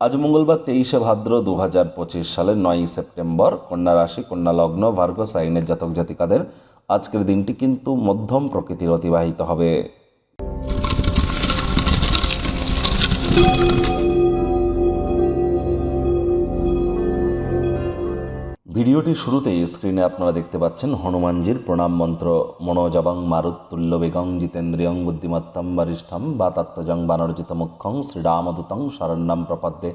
আজ মঙ্গলবার তেইশে ভাদ্র দু হাজার পঁচিশ সালের নয়ই সেপ্টেম্বর, কন্যা রাশি, কন্যা লগ্ন ভার্গ সাইনের জাতক জাতিকাদের আজকের দিনটি কিন্তু মধ্যম প্রকৃতির অতিবাহিত হবে। ভিডিওটি শুরুতেই স্ক্রিনে আপনারা দেখতে পাচ্ছেন হনুমানজির প্রণাম মন্ত্র মনোজবং মারুত্তুল্য বেগং জিতেন্দ্রিয়ং বুদ্ধিমত্তম বরিষ্ঠম বা তত্ত্বজং বানরজিত মুখ্যং শ্রীরামদূতং শরণ্যাম প্রপদ্যে।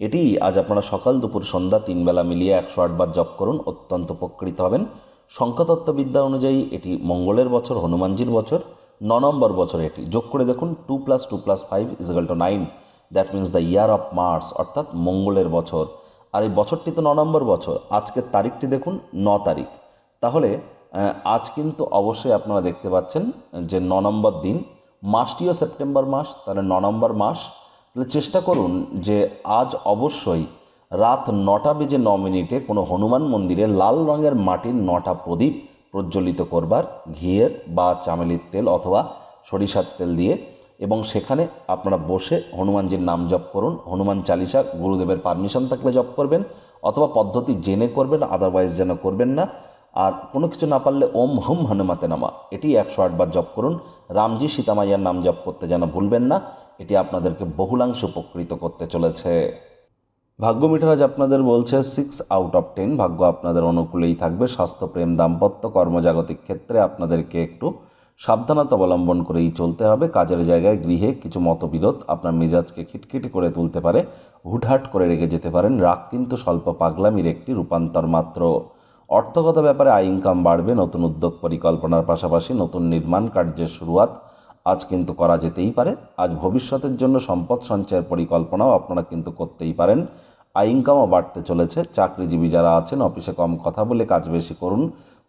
এটি আজ আপনারা সকাল দুপুর সন্ধ্যা তিনবেলা মিলিয়ে একশো আটবার জপ করুন, অত্যন্ত উপকৃত হবেন। সংখ্যাতত্ত্ববিদ্যা অনুযায়ী এটি মঙ্গলের বছর, হনুমানজির বছর, ন নম্বর বছর এটি। যোগ করে দেখুন two plus two plus five is equal two nine that means the year of Mars অর্থাৎ মঙ্গলের বছর। আর এই বছরটি তো ন নম্বর বছর। আজকের তারিখটি দেখুন, ন তারিখ। তাহলে আজ কিন্তু অবশ্যই আপনারা দেখতে পাচ্ছেন যে ন নম্বর দিন, মাসটিও সেপ্টেম্বর মাস, তাহলে ন নম্বর মাস। তাহলে চেষ্টা করুন যে আজ অবশ্যই রাত নটা বেজে ন মিনিটে কোনো হনুমান মন্দিরে লাল রঙের মাটির নটা প্রদীপ প্রজ্বলিত করবার, ঘিয়ের বা চামেলির তেল অথবা সরিষার তেল দিয়ে এবং সেখানে আপনারা বসে হনুমানজির নাম জপ করুন, হনুমান চালিসা গুরুদেবের পারমিশন থাকলে জপ করবেন, অথবা পদ্ধতি জেনে করবেন আদারওয়াইজ যেন করবেন না। আর কোনো কিছু না পারলে ওম হুম হনুমাতে নামা, এটি একশো আটবার জপ করুন। রামজি সীতামাইয়ার নাম জপ করতে যেন ভুলবেন না, এটি আপনাদেরকে বহুলাংশে উপকৃত করতে চলেছে। ভাগ্য মিঠারাজ আপনাদের বলছে সিক্স আউট অফ টেন ভাগ্য আপনাদের অনুকূলেই থাকবে। স্বাস্থ্য, প্রেম, দাম্পত্য, কর্মজাগতিক ক্ষেত্রে আপনাদেরকে একটু সাবধানতা অবলম্বন করেই চলতে হবে। কাজের জায়গায় গৃহে কিছু মতবিরোধ আপনার মেজাজকে খিটখিটি করে তুলতে পারে, হুটহাট করে রেগে যেতে পারেন। রাগ কিন্তু স্বল্প পাগলামির একটি রূপান্তর মাত্র। অর্থগত ব্যাপারে আয় ইনকাম বাড়বে, নতুন উদ্যোগ পরিকল্পনার পাশাপাশি নতুন নির্মাণ কার্যের শুরুয়াত আজ কিন্তু করা যেতেই পারে। আজ ভবিষ্যতের জন্য সম্পদ সঞ্চয়ের পরিকল্পনাও আপনারা কিন্তু করতেই পারেন। আয় ইনকামও বাড়তে চলেছে। চাকরিজীবী যারা আছেন, অফিসে কম কথা বলে কাজ বেশি করুন।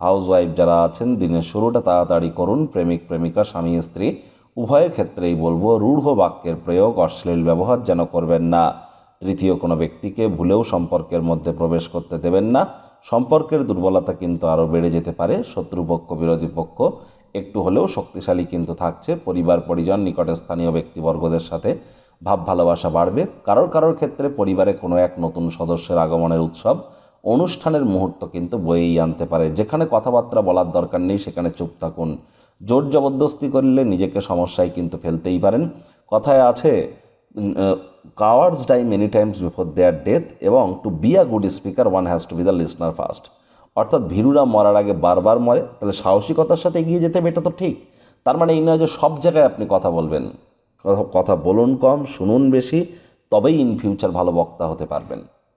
হাউসওয়াইফ যারা আছেন, দিনের শুরুটা তাড়াতাড়ি করুন। প্রেমিক, প্রেমিকা, স্বামী, স্ত্রী, উভয়ের ক্ষেত্রেই বলব, রূঢ় বাক্যের প্রয়োগ, অশ্লীল ব্যবহার যেন করবেন না। তৃতীয়, কোনো ব্যক্তিকে ভুলেও সম্পর্কের মধ্যে প্রবেশ করতে দেবেন না। সম্পর্কের দুর্বলতা কিন্তু আরও বেড়ে যেতে পারে। শত্রুপক্ষ, বিরোধী পক্ষ, একটু হলেও শক্তিশালী কিন্তু থাকছে। পরিবার, পরিজন নিকটে স্থানীয় ব্যক্তিবর্গদের সাথে ভাব ভালোবাসা বাড়বে। কারোর কারোর ক্ষেত্রে পরিবারে কোনো এক নতুন সদস্যের আগমনের উৎসব অনুষ্ঠানের মুহূর্ত কিন্তু বয়েই আনতে পারে। যেখানে কথাবার্তা বলার দরকার নেই, সেখানে চুপ থাকুন। জোর জবরদস্তি করলে নিজেকে সমস্যায় কিন্তু ফেলতেই পারেন। কথায় আছে cowards die many times before their death এবং to be a good speaker one has to be the listener first অর্থাৎ ভীরুরা মরার আগে বারবার মরে, তাহলে সাহসিকতার সাথে এগিয়ে যেতে হবে, এটা তো ঠিক। তার মানে এই নয় যে সব জায়গায় আপনি কথা বলবেন। কথা- কথা বলুন কম, শুনুন বেশি, তবেই ইন ফিউচার ভালো বক্তা হতে পারবেন।